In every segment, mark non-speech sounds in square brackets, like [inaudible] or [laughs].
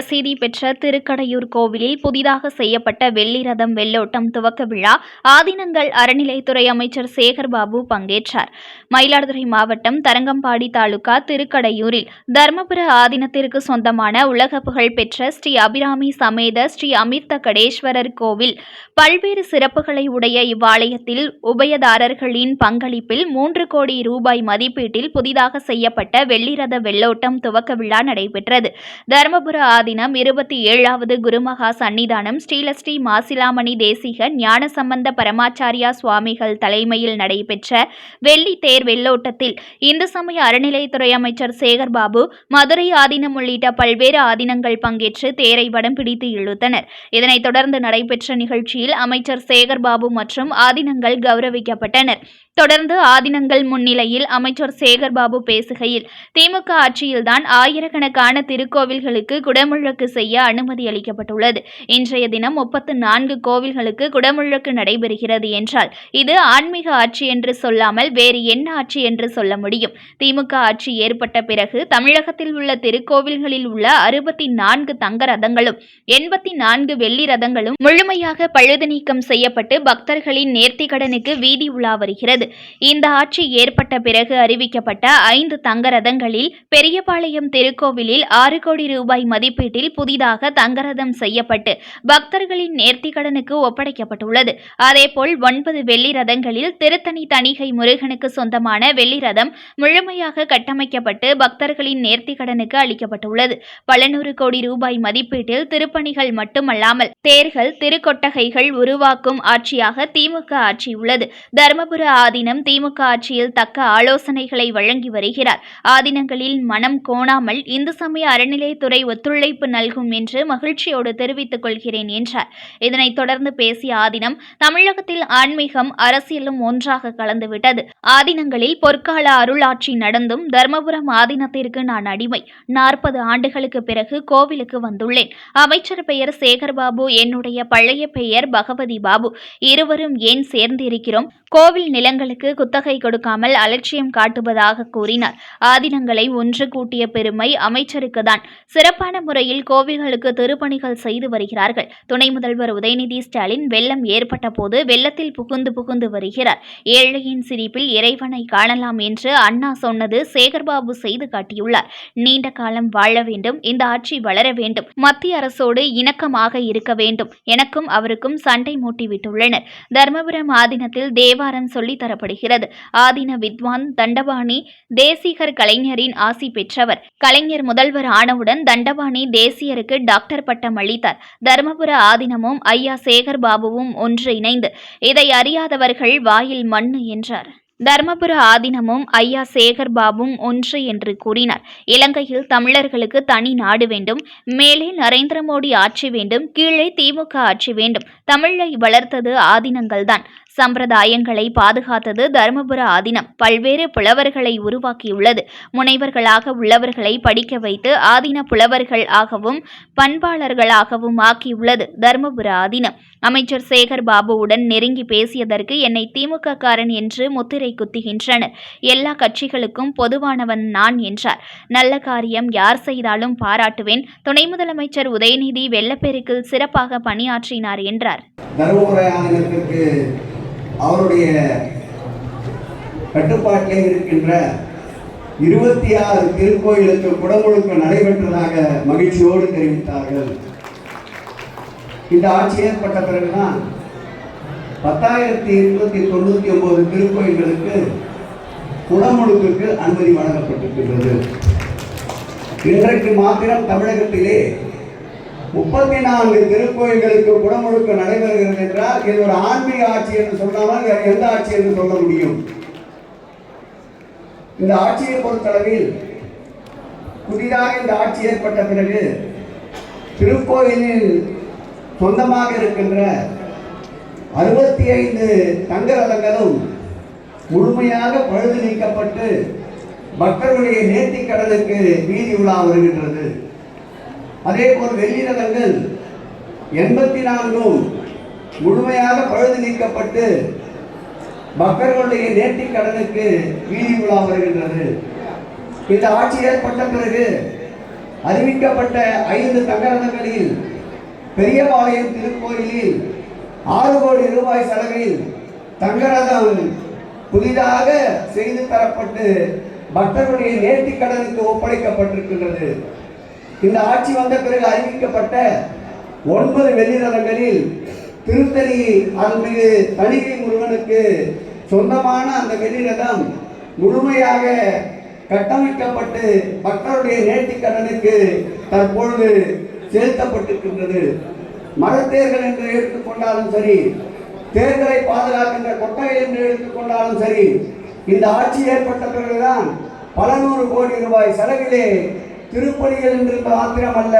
பிரசித்தி பெற்ற திருக்கடையூர் கோவிலில் புதிதாக செய்யப்பட்ட வெள்ளி ரதம் வெள்ளோட்டம் துவக்க விழா ஆதீனங்கள் அறநிலைத்துறை அமைச்சர் சேகர்பாபு பங்கேற்றார். மயிலாடுதுறை மாவட்டம் தரங்கம்பாடி தாலுகா திருக்கடையூரில் தர்மபுர ஆதீனத்திற்கு சொந்தமான உலக புகழ் பெற்ற ஸ்ரீ அபிராமி சமேத ஸ்ரீ அமிர்த கடேஸ்வரர் கோவில். பல்வேறு சிறப்புகளை உடைய இவ்வாலயத்தில் உபயதாரர்களின் பங்களிப்பில் மூன்று கோடி ரூபாய் மதிப்பீட்டில் புதிதாக செய்யப்பட்ட வெள்ளிரத வெள்ளோட்டம் துவக்க விழா நடைபெற்றது. தர்மபுர ஆதி தினம் இருபத்தி ஏழாவது குருமகா சன்னிதானம் ஸ்ரீலஸ்ரீ மாசிலாமணி தேசிக ஞானசம்பந்த பரமாச்சாரியா சுவாமிகள் தலைமையில் நடைபெற்ற வெள்ளி தேர் வெள்ளோட்டத்தில் இந்து சமய அறநிலைத்துறை அமைச்சர் சேகர்பாபு மதுரை ஆதீனம் உள்ளிட்ட பல்வேறு ஆதீனங்கள் பங்கேற்று தேரை வடம் பிடித்து இழுத்தனர். இதனைத் தொடர்ந்து நடைபெற்ற நிகழ்ச்சியில் அமைச்சர் சேகர்பாபு மற்றும் ஆதீனங்கள் கௌரவிக்கப்பட்டனர். தொடர்ந்து ஆதீனங்கள் முன்னிலையில் அமைச்சர் சேகர்பாபு பேசுகையில் திமுக ஆட்சியில்தான் ஆயிரக்கணக்கான திருக்கோவில்களுக்கு குடமுழக்கு செய்ய அனுமதி அளிக்கப்பட்டுள்ளது. இன்றைய தினம் முப்பத்து நான்கு கோவில்களுக்கு குடமுழக்கு நடைபெறுகிறது என்றால் இது ஆன்மீக ஆட்சி என்று சொல்லாமல் வேறு என்ன ஆட்சி என்று சொல்ல முடியும்? திமுக ஆட்சி ஏற்பட்ட பிறகு தமிழகத்தில் உள்ள திருக்கோவில்களில் உள்ள அறுபத்தி நான்கு தங்க ரதங்களும் எண்பத்தி நான்கு வெள்ளி ரதங்களும் முழுமையாக பழுது நீக்கம் செய்யப்பட்டு பக்தர்களின் நேர்த்திக்கடனுக்கு வீதி உலா வருகிறது. இந்த ஆட்சி ஏற்பட்ட பிறகு அறிவிக்கப்பட்ட ஐந்து தங்க ரதங்களில் பெரியபாளையம் திருக்கோவிலில் ஆறு கோடி ரூபாய் மதிப்பீட்டில் புதிதாக தங்கரதம் செய்யப்பட்டு பக்தர்களின் நேர்த்திக்கடனுக்கு ஒப்படைக்கப்பட்டுள்ளது. அதேபோல் ஒன்பது வெள்ளி ரதங்களில் திருத்தணி தணிகை முருகனுக்கு சொந்தமான வெள்ளி ரதம் முழுமையாக கட்டமைக்கப்பட்டு பக்தர்களின் நேர்த்திக்கடனுக்கு அளிக்கப்பட்டுள்ளது. பல நூறு கோடி ரூபாய் மதிப்பீட்டில் திருப்பணிகள் மட்டுமல்லாமல் தேர்கள் திருக்கொட்டகைகள் உருவாக்கும் ஆட்சியாக திமுக ஆட்சி உள்ளது தருமபுர ஆதீனம் திமுக ஆட்சியில் தக்க ஆலோசனைகளை வழங்கி வருகிறார். ஆதீனங்களில் மனம் கோணாமல் இந்து சமய அறநிலையத்துறை ஒத்துழைப்பு நல்கும் என்று மகிழ்ச்சியோடு தெரிவித்துக் கொள்கிறேன் என்றார். இதனைத் தொடர்ந்து பேசிய ஆதீனம் தமிழகத்தில் ஆன்மீகம் அரசியலும் ஒன்றாக கலந்துவிட்டது. ஆதீனங்களில் பொற்கால அருளாட்சி நடந்தும் தர்மபுரம் ஆதீனத்திற்கு நான் அடிமை. நாற்பது ஆண்டுகளுக்கு பிறகு கோவிலுக்கு வந்துள்ளேன். அமைச்சர் பெயர் சேகர்பாபு என்னுடைய பழைய பெயர் பகவதி பாபு. இருவரும் ஏன் சேர்ந்திருக்கிறோம்? கோவில் நிலங்கள் நிலங்களுக்கு குத்தகை கொடுக்காமல் அலட்சியம் காட்டுவதாக கூறினார். ஆதீனங்களை ஒன்று கூட்டிய பெருமை அமைச்சருக்கு தான் சிறப்பான முறையில் கோவில்களுக்கு திருப்பணிகள் செய்து வருகிறார்கள். துணை முதல்வர் உதயநிதி ஸ்டாலின் வெள்ளம் ஏற்பட்ட போது வெள்ளத்தில் புகுந்து புகுந்து வருகிறார். ஏழையின் சிரிப்பில் இறைவனை காணலாம் என்று அண்ணா சொன்னது சேகர்பாபு செய்து காட்டியுள்ளார். நீண்ட காலம் வாழ வேண்டும் இந்த ஆட்சி வளர வேண்டும் மத்திய அரசோடு இணக்கமாக இருக்க வேண்டும். எனக்கும் அவருக்கும் சண்டை மூட்டிவிட்டுள்ளனர். தர்மபுரம் ஆதீனத்தில் தேவாரம் சொல்லித்தர தரப்படுகிறது ஆதீன வித்வான் தண்டபாணி தேசிகர் கலைஞரின் ஆசி பெற்றவர். கலைஞர் முதல்வர் ஆனவுடன் தண்டபாணி தேசியருக்கு டாக்டர் பட்டம் அளித்தார். தருமபுர ஆதீனமும் ஐயா சேகர் பாபுவும் ஒன்று இணைந்து இதை அறியாதவர்கள் வாயில் மண் என்றார். தர்மபுர ஆதீனமும் ஐயா சேகர் பாபும் ஒன்று என்று கூறினார். இலங்கையில் தமிழர்களுக்கு தனி நாடு வேண்டும். மேலே நரேந்திர மோடி ஆட்சி வேண்டும். கீழே திமுக ஆட்சி வேண்டும். தமிழை வளர்த்தது ஆதீனங்கள்தான். சம்பிரதாயங்களை பாதுகாத்தது தருமபுர ஆதீனம். பல்வேறு புலவர்களை உருவாக்கியுள்ளது. முனைவர்களாக உள்ளவர்களை படிக்க வைத்து ஆதீன புலவர்கள் ஆகவும் பண்பாளர்களாகவும் ஆக்கியுள்ளது தருமபுர ஆதீனம். அமைச்சர் சேகர் பாபுவுடன் நெருங்கி பேசியதற்கு என்னை திமுக காரன் என்று முத்திரை குத்துகின்றனர். எல்லா கட்சிகளுக்கும் பொதுவானவன் நான் என்றார். நல்ல காரியம் யார் செய்தாலும் பாராட்டுவேன். துணை முதலமைச்சர் உதயநிதி வெள்ளப்பெருக்கில் சிறப்பாக பணியாற்றினார் என்றார். அவருடைய கட்டுப்பாட்டிலே இருக்கின்ற இருபத்தி ஆறு திருக்கோயிலுக்கு குடமுழுக்க நடைபெற்றதாக மகிழ்ச்சியோடு தெரிவித்தார்கள். இந்த ஆட்சி ஏற்பட்ட பிறகுதான் பத்தாயிரத்தி இருநூத்தி தொண்ணூத்தி ஒன்பது திருக்கோயில்களுக்கு குடமுழுக்கு அனுமதி வழங்கப்பட்டிருக்கின்றது. இன்றைக்கு மாத்திரம் தமிழகத்திலே முப்பத்தி நான்கு திருக்கோயில்களுக்கு குடமுழுக்கு நடைபெறுகிறது என்றால் இது ஒரு ஆன்மீக ஆட்சி என்று சொல்லாமல் வேறு எந்த ஆட்சி என்று சொல்ல முடியும். இந்த ஆட்சியை பொறுத்தளவில் புதிதாக இந்த ஆட்சி ஏற்பட்ட பிறகு திருக்கோயிலில் சொந்தமாக இருக்கின்ற அறுபத்தி ஐந்து தங்க ரதங்களும் முழுமையாக பழுது நீக்கப்பட்டு பக்தர்களுடைய நேர்த்திக் கடலுக்கு வீதி உலா வருகின்றது. அதே போல் வெள்ளி ரதங்கள் எண்பத்தி நான்கும் முழுமையாக பழுது நீக்கப்பட்டு பக்தர்களுடைய நேர்த்திக் கடனுக்கு வீதி உலா வருகின்றது. இந்த ஆட்சி ஏற்பட்ட பிறகு அறிவிக்கப்பட்ட ஐந்து தங்கரதங்களில் பெரியபாளையம் திருக்கோயிலில் ஆறு கோடி ரூபாய் செலவில் தங்கரதம் புதிதாக செய்து தரப்பட்டு பக்தர்களுடைய நேர்த்திக் கடனுக்கு ஒப்படைக்கப்பட்டிருக்கின்றது. இந்த ஆட்சி வந்த பிறகு அறிவிக்கப்பட்ட ஒன்பது வெளிநலங்களில் திருத்தணி அருள்மிகு தணிகை முருகனுக்கு சொந்தமான அந்த வெளிநிலம் முழுமையாக கட்டமைக்கப்பட்டு பக்தருடைய நேர்த்திக்கடனுக்கு தற்பொழுது செலுத்தப்பட்டிருக்கின்றது. மரத்தேர்கள் என்று எடுத்துக்கொண்டாலும் சரி தேர்தலை பாதுகாக்கின்ற கொட்டகை என்று எடுத்துக்கொண்டாலும் சரி இந்த ஆட்சி ஏற்பட்ட பிறகுதான் பல நூறு கோடி ரூபாய் செலவிலே திருப்பணிகள் என்று மாத்திரமல்ல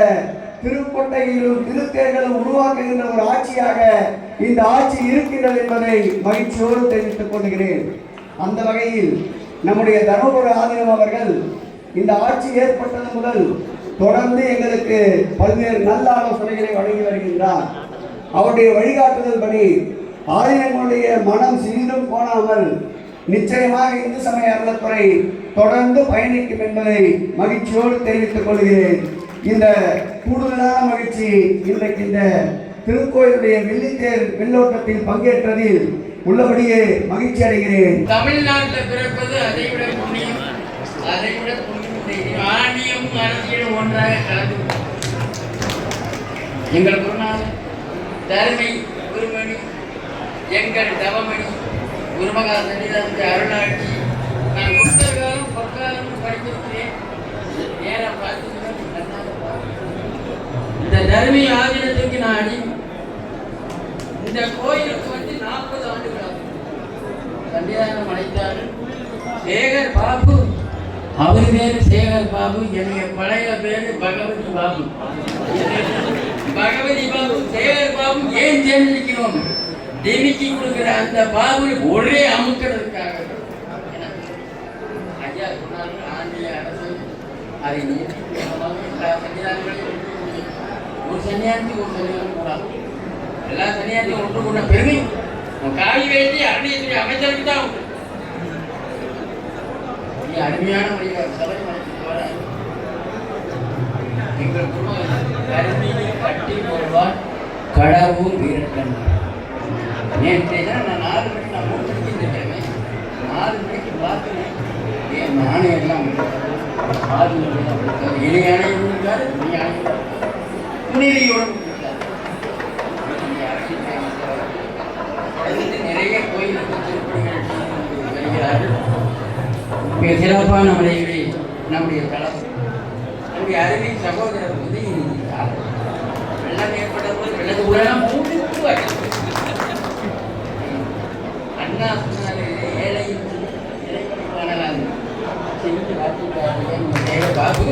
திருக்கொட்டையிலும் திருத்தேர்களும் உருவாக்குகின்ற ஒரு ஆட்சியாக இந்த ஆட்சி இருக்கிறது என்பதை மகிழ்ச்சியோடு தெரிவித்துக் கொள்கிறேன். அந்த வகையில் நம்முடைய தர்மபுர ஆதீனம் அவர்கள் இந்த ஆட்சி ஏற்பட்டது முதல் தொடர்ந்து எங்களுக்கு பல்வேறு நல்ல ஆலோசனைகளை வழங்கி வருகின்றார். அவருடைய வழிகாட்டுதல் படி ஆலயங்களுடைய மனம் சிறிதும் கோணாமல் நிச்சயமாக இந்து சமய அறத்துறை தொடர்ந்து பயணிக்கும் என்பதை மகிழ்ச்சியோடு தெரிவித்துக் கொள்கிறேன். இந்த கூடுதலான மகிழ்ச்சி இன்றைக்கு இந்த திருக்கோயிலுடைய வெள்ளித்தேர் வெள்ளோட்டத்தில் பங்கேற்றதில் உள்ளபடியே மகிழ்ச்சி அடைகிறேன். தமிழ்நாட்டில் பிறப்பது அதை விட புண்ணியம் அதை விட புண்ணியம் ஆணியம் அரசியல் ஒன்றாக கலந்து எங்கள் குருநாதர் தருமை குருமணி எங்கள் தவமணி குருமகா சன்னிதானத்தை அருளாட்சி. நான் புத்தகாலம் பொற்காலும் படித்திருக்கிறேன். நேரம் பார்த்து இந்த தர்மி ஆதீனத்துக்கு நான் அடி இந்த கோயிலுக்கு வந்து நாற்பது ஆண்டுகள் சன்னிதானம் அழைத்தார்கள். சேகர் பாபு அவர் பேரு சேகர் பாபு என்னுடைய பழைய பேரு பகவதி பாபு. பகவதி பாபு சேகர் பாபு ஏன் தெரிஞ்சுக்கணும் திமிக்கி கொடுக்குற அந்த பாபு ஒரே அமுக்கிறதுக்காக ஐயா சொன்னார்கள் ஆண்டிய அரசு அதை எல்லா சன்னிதானங்களையும் ஒரு சன்னியானத்துக்கு ஒரு சன்னிதானம் கூடாது எல்லா சன்னியாசையும் ஒன்று கொண்ட பெருமை. உன் காய் வேண்டி அருணியத்துறை அமைச்சருக்கு தான் உண்டு. நீ அருமையான முறையில் சபரிமலைக்கு வர எங்கள் குடும்பம் கருமீனி கட்டி போடுவார் கடவுள் வீரட்டன் நேற்று தான் நான் நாலு மணிக்கு நான் மூணு மணிக்கு இருந்திருக்கேன் நாலு மணிக்கு என் நாணயம் எல்லாம் ஆறு இணை ஆணையம் ஆணையம் துணிலையோடு நிறைய கோயிலுக்கு திருப்பணிகள் வருகிறார்கள் மிக சிறப்பான முறையிலே நம்முடைய தளம் நம்முடைய அருமை சகோதரர் வந்து வெள்ளம் ஏற்பட்ட போது வெள்ளது உலகம் மூன்று அடித்தது. [laughs] அண்ணா சொன்னாரு ஏழையும் செஞ்சு காட்டிட்டாரு பாபு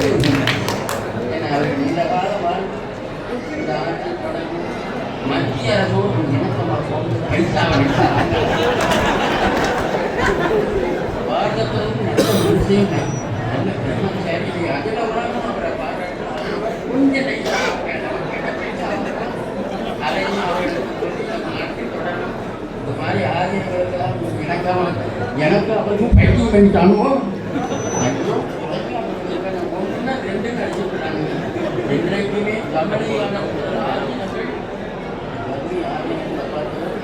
ஏன்னா அவர் நீண்ட கால வாழ்வு இந்த ஆட்சி தொடர்ந்து மத்திய அரசோடு பாரதத்திற்கு நல்ல நல்ல பிரம்மச்சாரி உலகம் அவரை கொஞ்சம் பைசா வேண்டாம், கெட்ட பைசா அதையும் அவர்களுக்கு சொல்லி நம்ம நாட்டில் தொடரணும் இந்த மாதிரி ஆரியர்களுக்கெல்லாம் இணக்கமாக எனக்கு அவருக்கும் பைக்கிங் பண்ணிட்டானுவோ ரெண்டு கழிச்சு என்றைக்குமே தமிழையான ஆதினங்கள்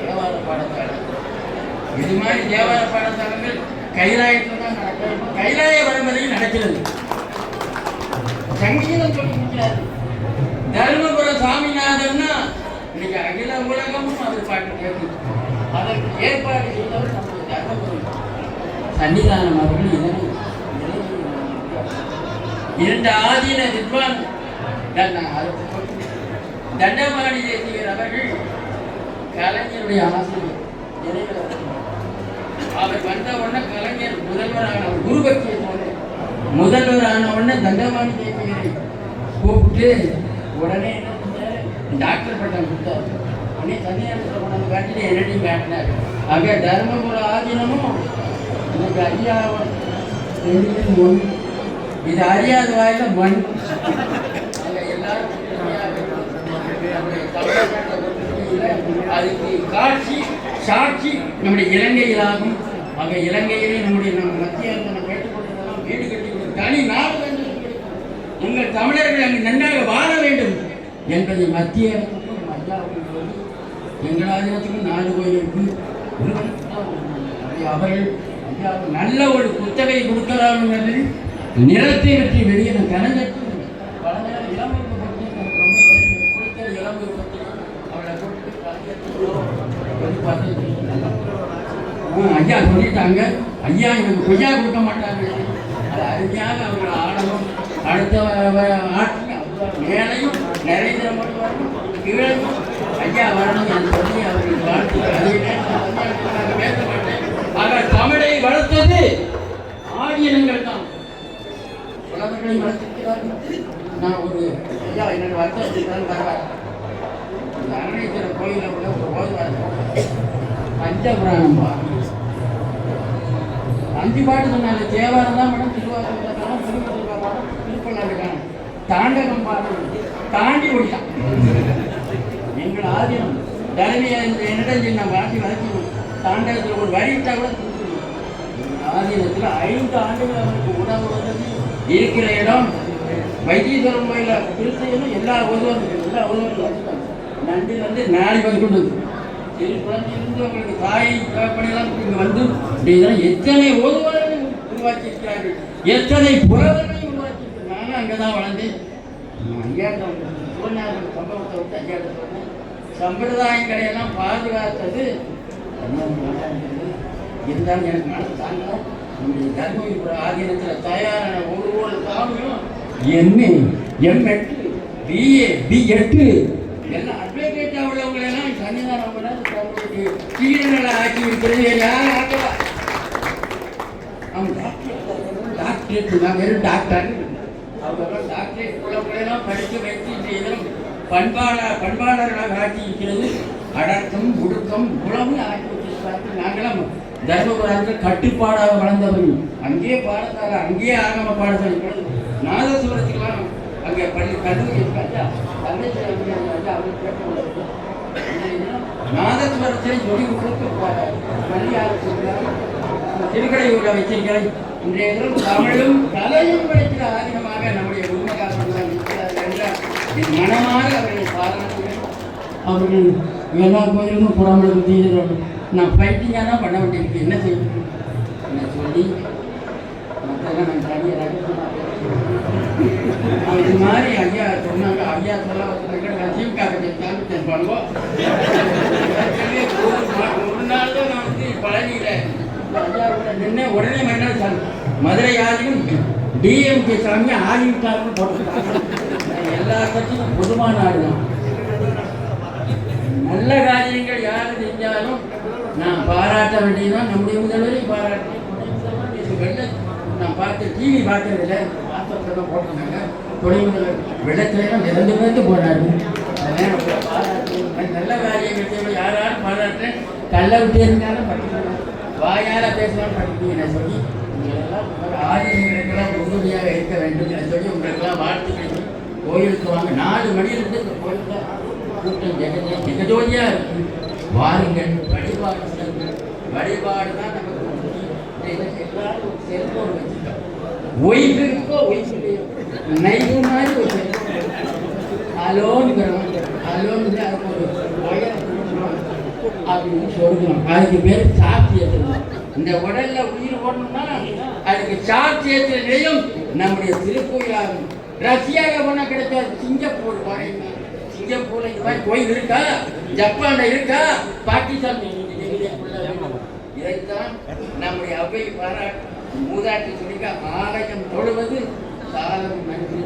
தேவார பாடசாலை. இது மாதிரி தேவார பாடசாலைகள் கைலாயத்தில் தான் நடக்கிறது கைலாய வழிமுறையில் நடக்கிறது. சங்கீதம் சொல்லி முடிக்கிறாரு தர்மபுரம் சாமிநாதன்னா இன்னைக்கு அகில உலகமும் அவர் பாட்டு கேட்டு அதற்கு ஏற்பாடு செய்தவர் நம்முடைய தர்மபுரம் சன்னிதானம் அவர்கள் இதனை இரண்டு ஆதீன வித்வான் தண்டமாடி தேசியர் அவர்கள் கலைஞருடைய ஆசிரியர். அவர் வந்த உடனே கலைஞர் முதல்வரான குருபக்தியை போல சொன்னார் முதல்வரான உடனே தண்டமாடி தேசியரை கூப்பிட்டு உடனே என்ன செஞ்சாரு? டாக்டர் பட்டம் கொடுத்தார். உடனே சன்னியாசத்தில் கொண்டாந்து காட்டிட்டு என்னையும் காட்டினார். ஆக தர்மபுர ஆதீனமும் இன்னைக்கு ஐயா மண். இது அறியாத வாயில மண். எல்லாரும் அதுக்கு காட்சி சாட்சி நம்முடைய இலங்கையிலாகும். ஆக இலங்கையிலே நம்முடைய நம்ம மத்திய அரசு கேட்டுக்கொண்டதெல்லாம் வீடு கட்டி தனி நாடு உங்கள் எங்கள் தமிழர்கள் அங்கு நன்றாக வாழ வேண்டும் என்பதை மத்திய அரசு எங்கள் நாடு நாலு கோயிலுக்கு அவர்கள் நல்ல ஒரு குத்தகை கொடுக்கிறார்கள் என்பதில் நிலத்தை பற்றி வெளியே கலைஞருக்கு பல அவளை கொடுத்து ஐயா சொல்லிட்டாங்க. ஐயா எனக்கு கொய்யா கொடுக்க மாட்டாங்க அது அருமையாக அவர்கள் ஆடணும் அடுத்த ஆட்சி மேலையும் நரேந்திர மோடி ஐயா வரணும் என்று சொல்லி அவர்கள் வாழ்த்து அதே நேரத்தில் நான் பேச மாட்டேன் ஆக தமிழை வளர்த்தது ஆரியனங்கள் தான் புலவர்களை வளர்த்திருக்கிறார்கள். நான் ஒரு ஐயா என்னோட வருத்தத்திற்கு பரவாயில்ல இந்த அரணேஸ்வரர் கோயிலில் உள்ள ஒரு ஓதுவார் பஞ்சபுராணம் பாருங்க அஞ்சு பாட்டு சொன்னாங்க. தேவாரம் தான் மேடம் திருவாரூர் காலம் திருவள்ளுவர் காணும் திருப்பள்ளாறு காலம் தாண்டகம் பாடணும் தாண்டி ஓடிட்டான் எங்கள் ஆதீனம் தலைமையை என்னிடம் நான் வாட்டி வளர்த்தி தாண்டகத்தில் ஒரு வரி விட்டா கூட திருப்பிடுவோம். ஆதீனத்தில் ஐந்து ஆண்டுகள் அவருக்கு உணவு வந்தது. இருக்கிற இடம் வைத்தீஸ்வரன் கோயில திருச்சியிலும் எல்லா உதவும் எல்லா உதவும் நன்றி வந்து நாளை வந்து கொண்டு வந்து. சிறு குழந்தையிலிருந்து உங்களுக்கு தாய் தேவைப்படையெல்லாம் இங்கே வந்து இதெல்லாம் எத்தனை ஓதுவார்கள் உருவாக்கி இருக்கிறார்கள் எத்தனை புலவர்களை உருவாக்கி நானும் அங்கே தான் வளர்ந்தேன் ஐயா சோனியாவுடைய சம்பவத்தை விட்டு ஐயாட்ட சம்பிரதாயங்களை சம்பிரதாயங்களையெல்லாம் பாதுகாத்தது இருந்தாலும் எனக்கு மனசு தாங்கல. நம்முடைய தர்மபுரி ஆதீனத்தில் தயாரான ஒரு ஒரு சாமியும் MA M Ed BA B Ed எல்லாம் அட்வொகேட்டாக உள்ளவங்களெல்லாம் சன்னிதானம் பண்ணாது தங்களுக்கு ஆக்கி இருக்கிறது யாரும் ஆக்கவா அவங்க டாக்டர் டாக்டரேட் நான் வெறும் டாக்டர் அவங்க டாக்டரேட் உள்ளவங்களெல்லாம் படிக்க வச்சு இந்த பண்பாளர் பண்பாளர்களாக ஆக்கி இருக்கிறது அடக்கம் ஒடுக்கம் உழவு ஆக்கி வச்சிருக்கிறார்கள் நாங்களாம் தர்மபுரத்தில் கட்டுப்பாடாக வளர்ந்தவர்கள். அங்கேயே பாடத்தால் அங்கேயே ஆகம பாடசாலை இப்பொழுது நாதசுவரத்துக்கெல்லாம் அங்கே பள்ளி கல்லூரி இருக்காச்சா ராஜா அவர் கேட்டு நாதஸ்வரத்தை சொல்லி கொடுத்து பள்ளி ஆரம்பிச்சிருக்கிறார் திருக்கடையூரை வச்சிருக்கிறேன் இன்றைய தினம் தமிழும் கலையும் படிக்கிற ஆதினமாக நம்முடைய உண்மைக்காரர்கள் மனமாக அவர்களை பாராட்டுகிறேன் அவர்கள் எல்லா கோயிலுக்கும் புறாமல் செய்கிறார்கள் நான் ஃபைட்டிங்காக தான் பண்ண வேண்டியிருக்கு என்ன செய்யணும் என்ன சொல்லி? மற்றெல்லாம் நான் தனியாக அது மாதிரி ஐயா சொன்னாங்க. ஐயா சொல்ல வச்சுருக்க நசீம்காக காமிச்சேன். பண்ணுவோம் ஒரு நாள் தான் நான் வந்து பழனியில் ஐயா கூட நின்று உடனே மறுநாள் மதுரை ஆதியும் டிஎம்கே சாமி ஆதிவிட்டாருன்னு போட்டுருக்காங்க. எல்லா கட்சியும் பொதுவான ஆடு தான் நல்ல காரியங்கள் யார் செஞ்சாலும் நான் பாராட்ட வேண்டியதான் நம்முடைய முதல்வரையும் பாராட்டேன் நான் பார்த்து டிவி பார்க்கறதில்ல வாட்ஸ்அப்பில் தான் போட்டிருந்தாங்க. துணை முதல்வர் வெள்ளத்திலாம் இறந்து பேர்ந்து போனாரு. நல்ல காரியங்கள் செய்வோம் யாராலும் பாராட்டுறேன் கல்லை விட்டு இருந்தாலும் படிக்கிறேன் வாயால் பேசலாம் படிப்பீங்க நான் சொல்லி எல்லாம் ஆரியங்களுக்கெல்லாம் உறுதுணையாக இருக்க வேண்டும் என சொல்லி உங்களுக்கெல்லாம் வாழ்த்துக்கள் கோயிலுக்கு வாங்க. நாலு மணியிலிருந்து இந்த கோயிலில் கூட்டம் ஜெகஜ ஜெகஜோதியா இருக்கு. வாருங்கள் வழிபாடு செல்லுங்கள் வழிபாடு தான் நமக்கு எல்லாரும் செல்போன் ஒய்ஃபு இருக்கோ மாதிரி ஒரு செல்போன் அலோனுங்கிறோம் அலோன்னு அதுக்கு ஒரு ஒயர் அப்படின்னு சொல்லணும் அதுக்கு பேர் சாத்தியத்தில் இந்த உடல்ல உயிர் ஓடணும்னா அதுக்கு சாத்தியத்திலையும் நம்முடைய திருக்கோயிலாகும். ரஷ்யாவில் எவ்வளோ கிடைக்காது சிங்கப்பூர் வரைக்கும் சிங்கப்பூர்ல இந்த மாதிரி கோயில் இருக்கா? ஜப்பான்ல இருக்கா? பாகிஸ்தான் இதைத்தான் நம்முடைய அவை பாராட்டு மூதாட்டி சொல்லிக்க ஆலயம் தொழுவது சாலம் நன்றி